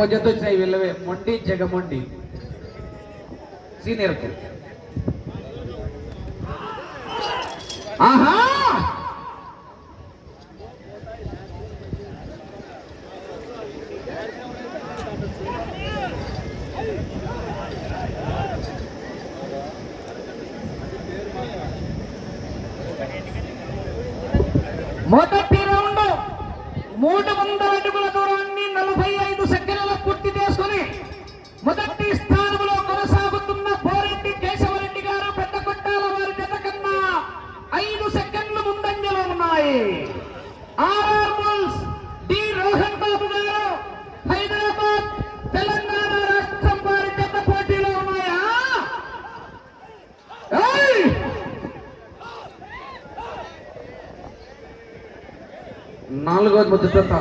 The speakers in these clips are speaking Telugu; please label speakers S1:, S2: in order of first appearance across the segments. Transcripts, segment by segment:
S1: రేపు వచ్చినాయి వీళ్ళవే. మొండి జగమొండి. సీనియర్
S2: ఆహా మొదటి రౌండ్ మూడు వందల అడుగుల దూరాన్ని నలభై ఐదు సెకండ్ల పూర్తి చేసుకుని మొదటి స్థానంలో కొనసాగుతున్న పోరెడ్డి కేశవరెడ్డి గారు పెద్ద కొట్టాల వారి జత కన్నా ఐదు సెకండ్లు ముందంజలో ఉన్నాయి R R bulls D Rohan Babu garu Hyderabad Telangana రాష్ట్రం వారి జత పోటీలో ఉన్నాయా ఏయ్!
S1: నాలుగవ జత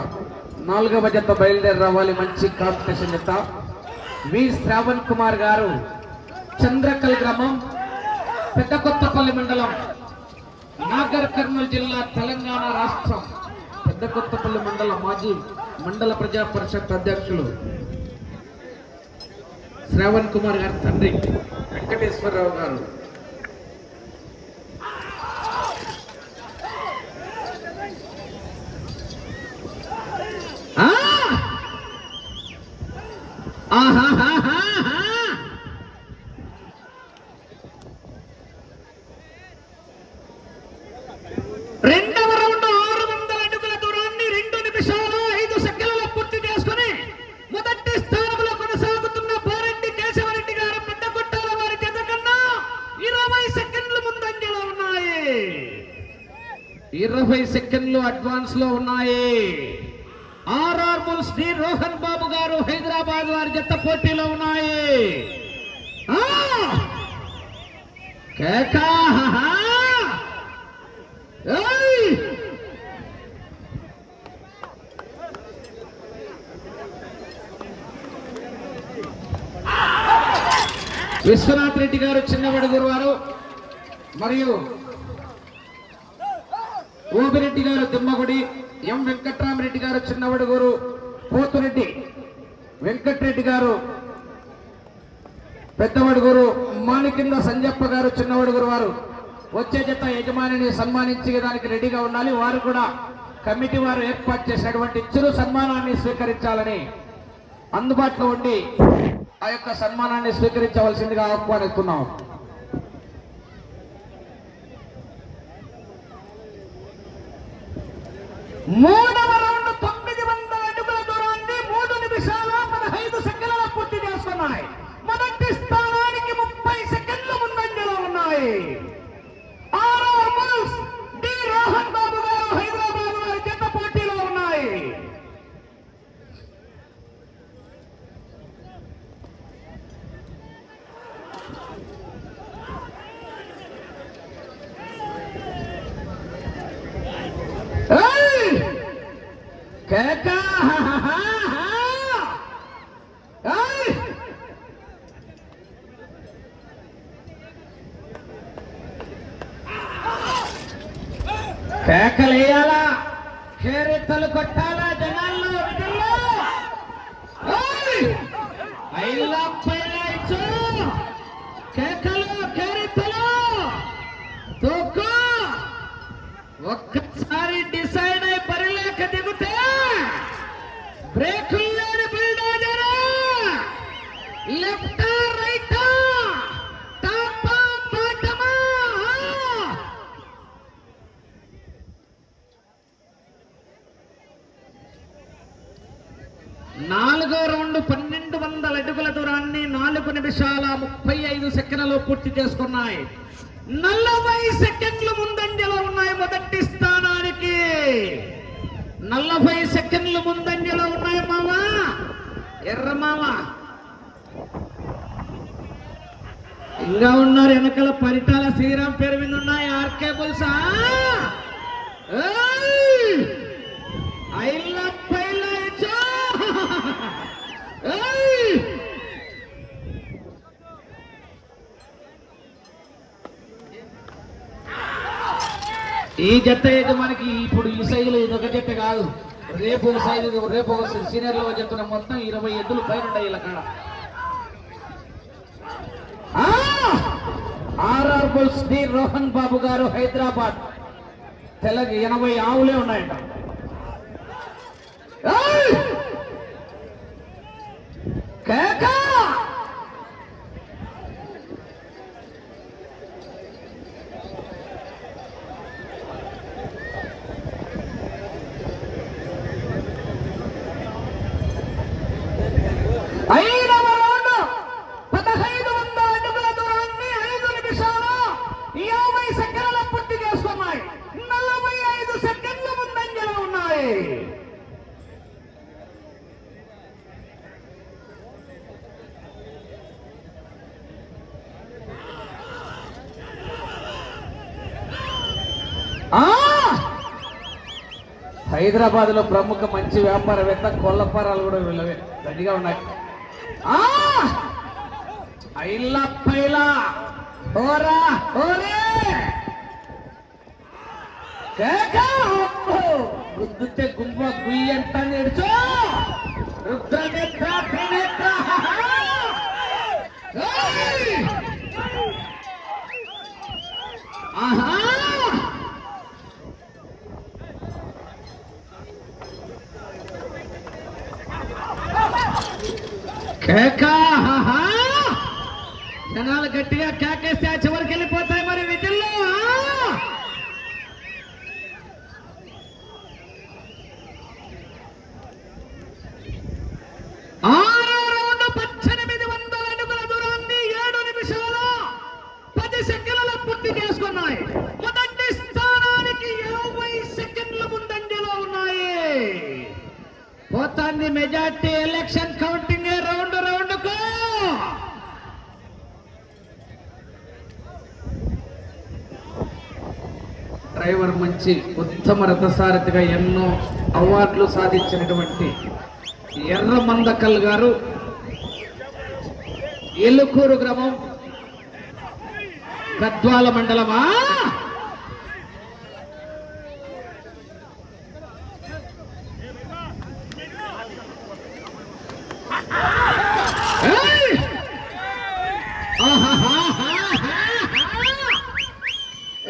S1: నాలుగవ జత బయలుదేరి రావాలి మంచి కాంపిటీషన్ జత వి శ్రావణ్ కుమార్ గారు చంద్రకల్ గ్రామం పెద్ద కొత్తపల్లి మండలం నాగర్ కర్నూలు జిల్లా తెలంగాణ రాష్ట్రం. పెద్ద కొత్తపల్లి మండలం మాజీ మండల ప్రజా పరిషత్ అధ్యక్షులు శ్రావణ్ కుమార్ గారి తండ్రి. వెంకటేశ్వరరావు గారు
S2: ఆ! ఆహాహాహాహా! రెండవ రౌండ్ ఆరు వందల అడుగుల దూరాన్ని రెండు నిమిషాలు ఐదు సెకండ్లలో పూర్తి చేసుకుని మొదటి స్థానంలో కొనసాగుతున్న పోరెడ్డి కేశవరెడ్డి గారు పెద్ద గుట్టాల వారి జత కన్నా ఇరవై సెకండ్లు ముందంజలో ఉన్నాయి
S1: ఇరవై సెకండ్లు లో ఉన్నాయి.
S2: R R bulls D Rohan Babu garu Hyderabad వారి జత పోటీలో ఉన్నాయి. విశ్వనాథ్ రెడ్డి గారు చిన్నబడుగురు వారు మరియు ఊబిరెడ్డి గారు దిమ్మగుడి ఎం వెంకట్రామరెడ్డి గారు చిన్నవడుగురు పోతురెడ్డి వెంకట్రెడ్డి గారు పెద్దవడుగురు మాణికింద సంజప్ప గారు చిన్నవడుగురు వారు. వచ్చే జత యజమానిని సన్మానించేదానికి రెడీగా ఉండాలి. వారు కూడా కమిటీ వారు ఏర్పాటు చేసినటువంటి చిరు సన్మానాన్ని స్వీకరించాలని అందుబాటులో ఉండి ఆ యొక్క సన్మానాన్ని స్వీకరించవలసిందిగా ఆహ్వానిస్తున్నాం. ¡Muda! కేకలేయాలా కేరెత్తలు కొట్టాలా జనాల్లో? కేకలు కేరెత్తలు! తూకు! నాలుగు నిమిషాల ముప్పై ఐదు సెకండ్లలో పూర్తి చేసుకున్నాయి. నలభై సెకండ్లు ముందంజలో ఉన్నాయి మొదటి స్థానానికి. నలభై సెకండ్లు ముందంజలో ఉన్నాయి మావా ఎర్ర మావా ఇంకా ఉన్నారు వెనకల పరిటాల శ్రీరామ్ పేరు మీద ఉన్నాయి ఆర్కే బుల్సా. ఐ లవ్ పైల ఈ జత మనకి ఇప్పుడు ఈ సైజులో ఇది ఒక జత కాదు. రేపు ఒక సైజు రేపు ఒక సీనియర్లో జత మొత్తం ఇరవై ఎద్దులు పైన ఉన్నాయి ఇలా కాడ R R bulls D Rohan Babu garu Hyderabad. తెల్లకి ఎనభై ఆవులే ఉన్నాయంట. కేకా! ఐదవ రౌండ్ పదహైదు వందల అడుగుల దూరాన్ని ఐదు నిమిషాల యాభై సెకండ్ల పూర్తి చేసుకున్నాయి నలభై ఐదు సెకండ్ల ముందంజలో ఉన్నాయి హైదరాబాద్లో ప్రముఖ మంచి వ్యాపారవేత్త కొల్లపారాలు కూడా వీళ్ళవే. గట్టిగా ఉన్నాయి ఐలా పైలా ఓరా ఓరే గుద్దుతే గుంప గుయ్యి రుద్రనేత్ర త్రినేత్ర ఆహా కేక ఆహా! జనాలు గట్టిగా కేకేస్తే ఆ చివరికి వెళ్ళిపోతాయి మరి విధుల్లో ఆరో రౌండ్ పద్దెనిమిది వందల అడుగుల దూరాన్ని ఏడు నిమిషాల పది సెకండ్ల పూర్తి చేసుకున్నాయి మొదటి స్థానానికి యాభై సెకండ్ల ముందంజలో ఉన్నాయి పోతాంది మెజార్టీ ఎలక్షన్ కౌంటింగ్ రౌండ్ రౌండ్కు డ్రైవర్ మంచి ఉత్తమ రథసారథిగా ఎన్నో అవార్డులు సాధించినటువంటి ఎర్ర మందకల్ గారు. ఎలుకూరు గ్రామం. గద్వాల మండలమా ఏయ్! ఆహాహాహాహా!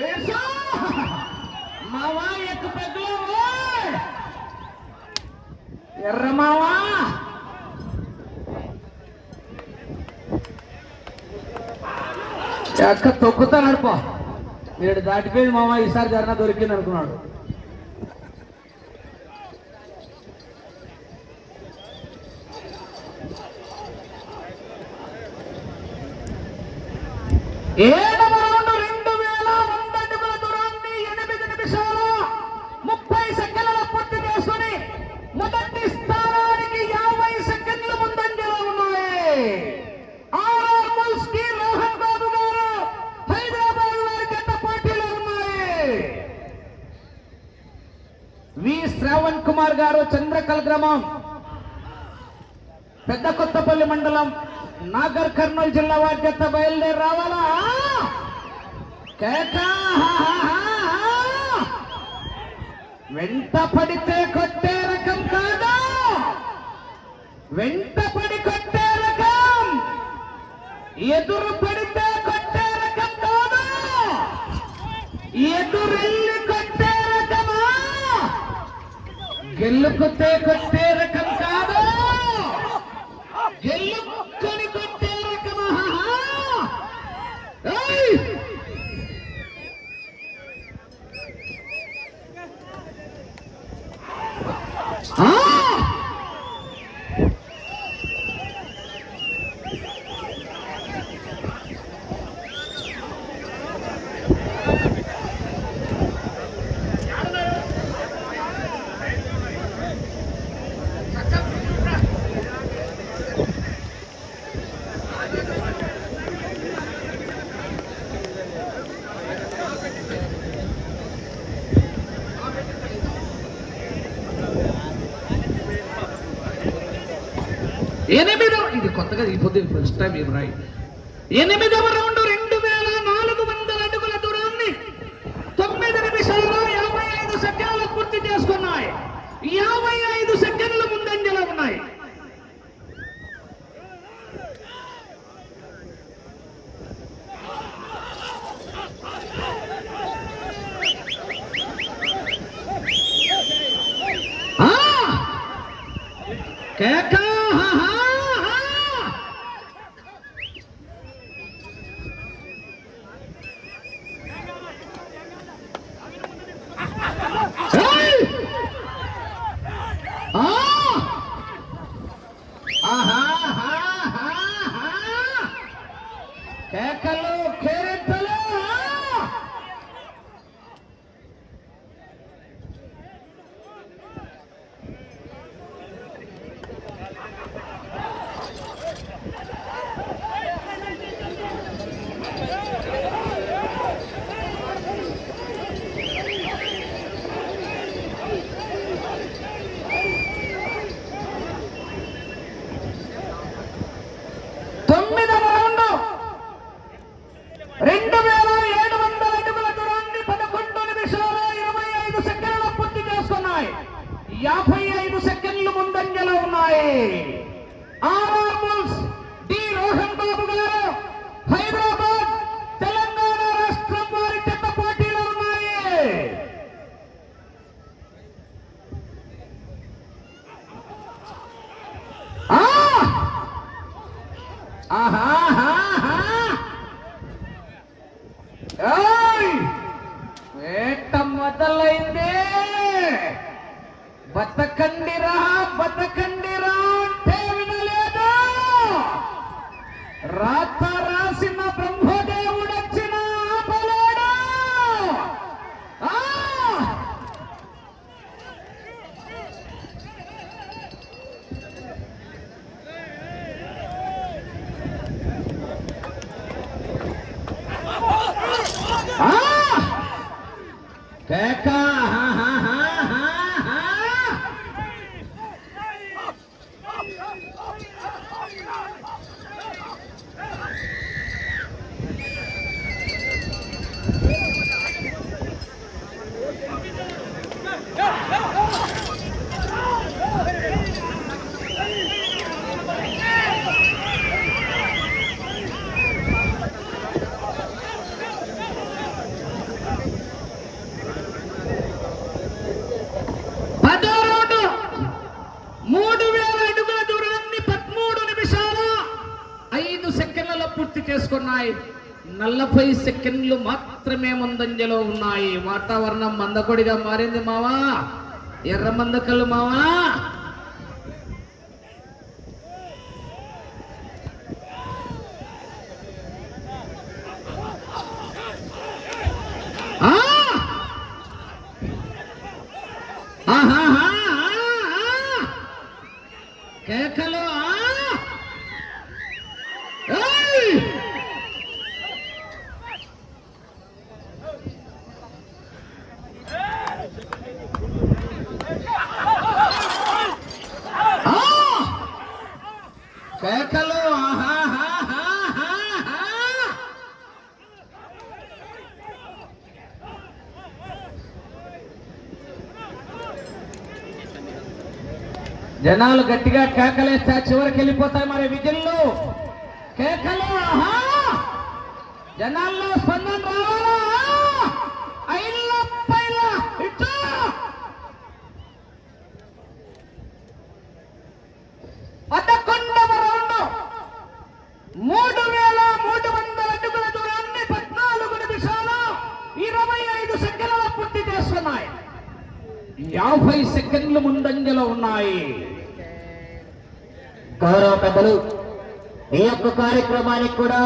S2: ఏసా! మావా ఎక్కు పెద్దలు ఓయ్! ఎర్ర మావా ఎక్క తొక్కుతా నడప వీడు దాటిపోయింది మామ ఈసారి ధర్నా దొరికింది అనుకున్నాడు ఏడవ రౌండ్ రెండు వేల వంద అడుగుల దూరాన్ని ఎనిమిది నిమిషాలు ముప్పై సెకండ్ల పూర్తి చేసుకుని మొదటి స్థానానికి యాభై సెకండ్ల ముందంజలో ఉన్నాయి ఆర్ఆర్ బుల్స్కి రోహన్ బాబు గారు హైదరాబాద్ వారి జత పోటీలో ఉన్నాయి వి శ్రావణ్ కుమార్ గారు చంద్రకల్ గ్రామం. పెద్ద కొత్తపల్లి మండలం. నాగర్ కర్నూలు జిల్లా వారి జత బయలుదేరి రావాలా? కేక! వెంట పడితే కొట్టే రకం కాదు. వెంట పడి కొట్టే రకం. ఎదురు పడితే కొట్టే రకం కాదు. ఎదురు గెల్లు కొట్టే కొట్టే రకం కాదు గెలుక్కొని కొట్టే రకం ఏయ్! ఆ! అయిపోతే ఫస్ట్ టైం ఏం రాయి. ఎనిమిదవ రౌండ్ రెండు వేల నాలుగు వందల అడుగుల దూరాన్ని తొమ్మిది నిమిషాల్లో యాభై ఐదు సెకండ్లు పూర్తి చేసుకున్నాయి. యాభై ఆహా, హా, హా, హా! కేకలు కేరింతలు ఆ! తొమ్మిదవ రౌండ్ రెండు వేల ఏడు వందల అడుగుల దూరాన్ని పదకొండు నిమిషాల ఇరవై ఐదు సెకండ్ల పూర్తి చేసుకున్నాయి యాభై ఐదు సెకండ్లు ముందంజలో ఉన్నాయి. R R bulls D. Rohan Babu garu Hyderabad Telangana రాష్ట్రం వారి చెత్త పోటీలో ఉన్నాయి ఆ! ఆహాహాహా! ఏయ్! వేట మొదలైంది బతకండిరా బతకండిరా అంటే వినలేదు రాత రాసిన బ్రహ్మదేవుడు వచ్చిన ఆపలేడు ఆ! ఆ! కేక హా, హా, హా, హా, హా. పదో రౌండ్ మూడు వేల అడుగుల దూరాన్ని పదమూడు నిమిషాల ఐదు సెకండ్లలో పూర్తి చేసుకున్నాయి నలభై సెకండ్లు మాత్రమే ముందంజలో ఉన్నాయి. వాతావరణం మందకొడిగా మారింది మావా. ఎర్ర మందకలు మావా ఆ! ఆహాహా! కేకలు ఆ! ఏయ్! ఆ! కేకలు ఆహాహాహాహా! జనాలు గట్టిగా కేకలేస్తే చివరికి వెళ్ళిపోతాయి మరి విధుల్లో కేకలు ఆహా! జనాల్లో స్పందన రావాలా? పదకొండవ రౌండ్. మూడు వేల మూడు వందల అడుగుల దూరాన్ని పద్నాలుగు నిమిషాలు ఇరవై ఐదు సెకండ్ల పూర్తి చేస్తున్నాయి. యాభై సెకండ్లు ముందంజలో ఉన్నాయి.
S3: గౌరవ పెద్దలు ఈ యొక్క కార్యక్రమానికి కూడా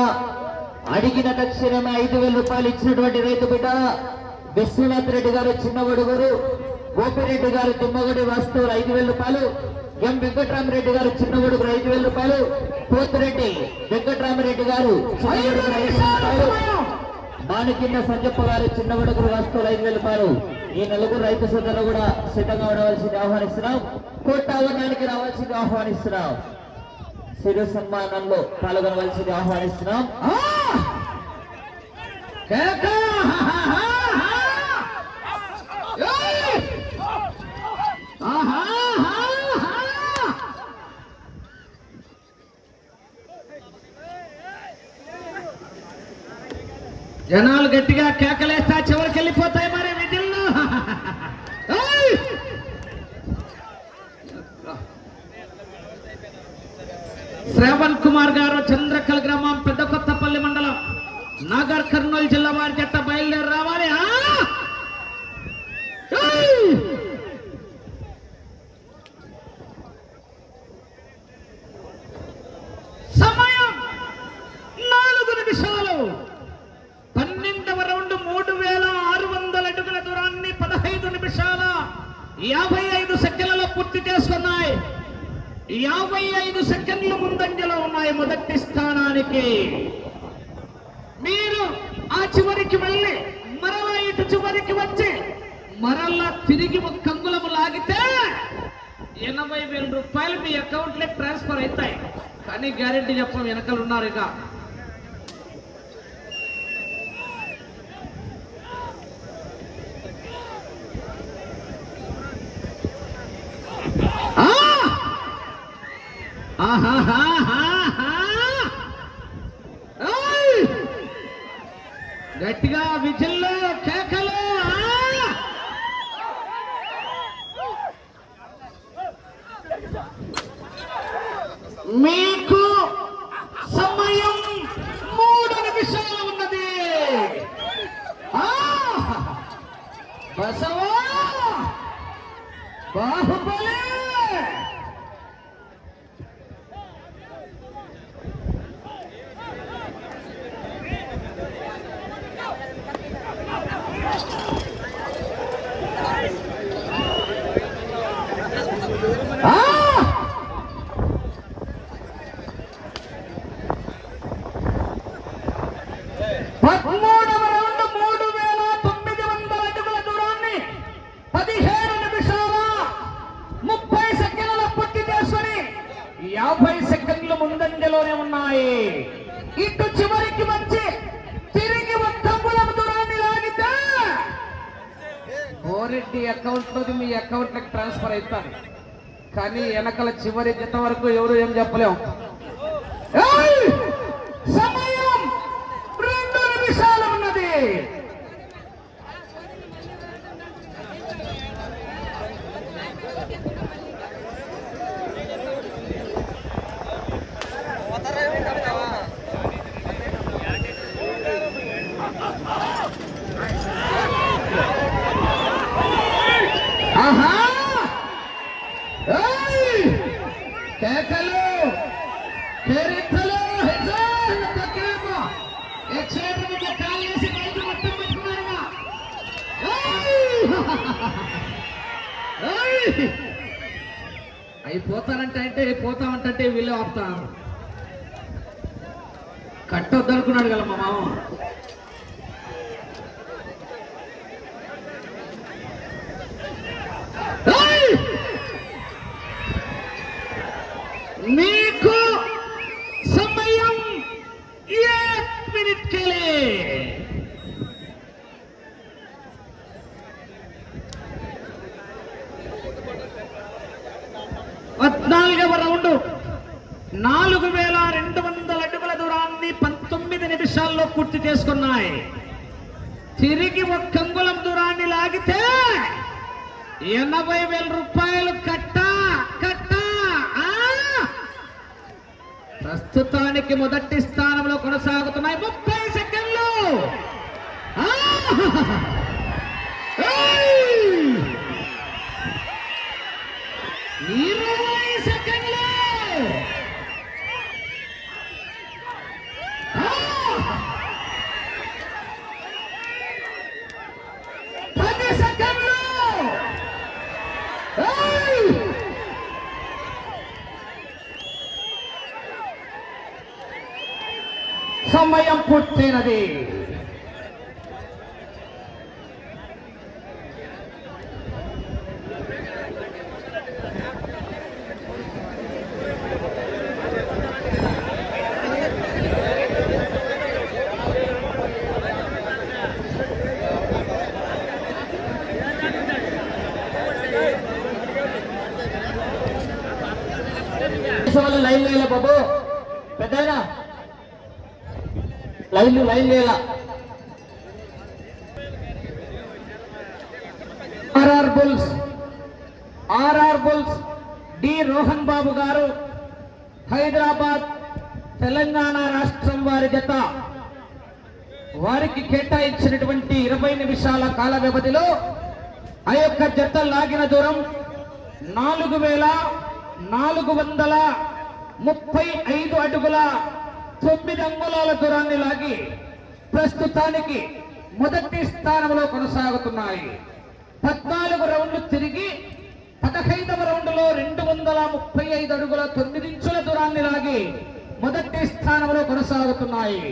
S3: అడిగిన తక్షణమే ఐదు వేల రూపాయలు ఇచ్చినటువంటి రైతు బిడ్డ విశ్వనాథ్ రెడ్డి గారు చిన్నగొడుగురు గోపిరెడ్డి గారు తిమ్మగడి వాస్తవులు ఐదు వేల రూపాయలు ఎం వెంకటరామరెడ్డి గారు చిన్నగొడుగురు ఐదు వేల రూపాయలు పోతిరెడ్డి వెంకటరామరెడ్డి గారు మానికిన్న సంజప్ప గారు చిన్నగొడుగురు వాస్తవులు ఐదు వేల రూపాయలు ఈ నలుగురు రైతు సోదరులు కూడా సిద్ధంగా ఉండవలసింది ఆహ్వానిస్తున్నాం. కోటావరణానికి రావాల్సింది ఆహ్వానిస్తున్నాం. సిరు సన్మానంలో పాల్గొనవలసింది ఆహ్వానిస్తున్నాం.
S2: జనాలు గట్టిగా కేకలేస్తా చివరికి వెళ్ళిపోతాయి మరి విధుల్లో శ్రవణ్ కుమార్ గారు చంద్రకల్ గ్రామం పెద్ద కొత్తపల్లి మండలం నాగర్ కర్నూలు జిల్లా వారి జట్ట బయలుదేరా రావాలి ఆ! ఏయ్! సమయం నాలుగు నిమిషాలు పన్నెండవ రౌండ్ మూడు వేల ఆరు వందల అడుగుల దూరాన్ని పదహైదు నిమిషాల యాభై ఐదు సెకండ్లలో పూర్తి చేసుకున్నాయి యాభై ఐదు సెకండ్లు ముందంజలో ఉన్నాయి మొదటి స్థానానికి మీరు ఆ చివరికి వెళ్ళి మరలా ఇటు చివరికి వచ్చి మరలా తిరిగి ఒక కంగులము లాగితే ఎనభై వేల రూపాయలు మీ అకౌంట్లో ట్రాన్స్ఫర్ అవుతాయి కానీ గ్యారెంటీ చెప్పడం వెనకలు ఉన్నారు ఇక. ఆహాహా! lên! ఓరెడ్డి అకౌంట్ లోది మీ అకౌంట్ ట్రాన్స్ఫర్ అవుతాను కానీ వెనకల చివరి జత వరకు ఎవరు ఏం చెప్పలేం. అవి పోతానంటే అంటే పోతామంటే వీళ్ళు ఆపుతారు. కట్టొద్దనుకున్నాడు కదా మా మామ. మీ రెండు వందల అడుగుల దూరాన్ని పంతొమ్మిది నిమిషాల్లో పూర్తి చేసుకున్నాయి. తిరిగి ఒక్క అంగుళం దూరాన్ని లాగితే ఎనభై వేల రూపాయలు కట్ట కట్ట ప్రస్తుతానికి మొదటి స్థానంలో కొనసాగుతున్నాయి ముప్పై సెకండ్లు. ఆ! ఏయ్! ఇరవై సెకండ్లు ఆ! పది సెకండ్లు ఏయ్! సమయం
S3: పుట్టినది line R R
S2: bulls R R bulls D Rohan Babu garu Hyderabad Telangana రాష్ట్రం వారి జత. వారికి కేటాయించినటువంటి ఇరవై నిమిషాల కాల వ్యవధిలో ఆ యొక్క జత లాగిన దూరం నాలుగు వేల నాలుగు వందల ముప్పై ఐదు అడుగుల తొమ్మిది అంగుళాల దూరాన్ని లాగి ప్రస్తుతానికి మొదటి స్థానంలో కొనసాగుతున్నాయి. పద్నాలుగు రౌండ్లు తిరిగి పదహైదవ రౌండ్లో రెండు వందల ముప్పై ఐదు అడుగుల తొమ్మిది ఇంచుల దూరాన్ని లాగి మొదటి స్థానంలో కొనసాగుతున్నాయి.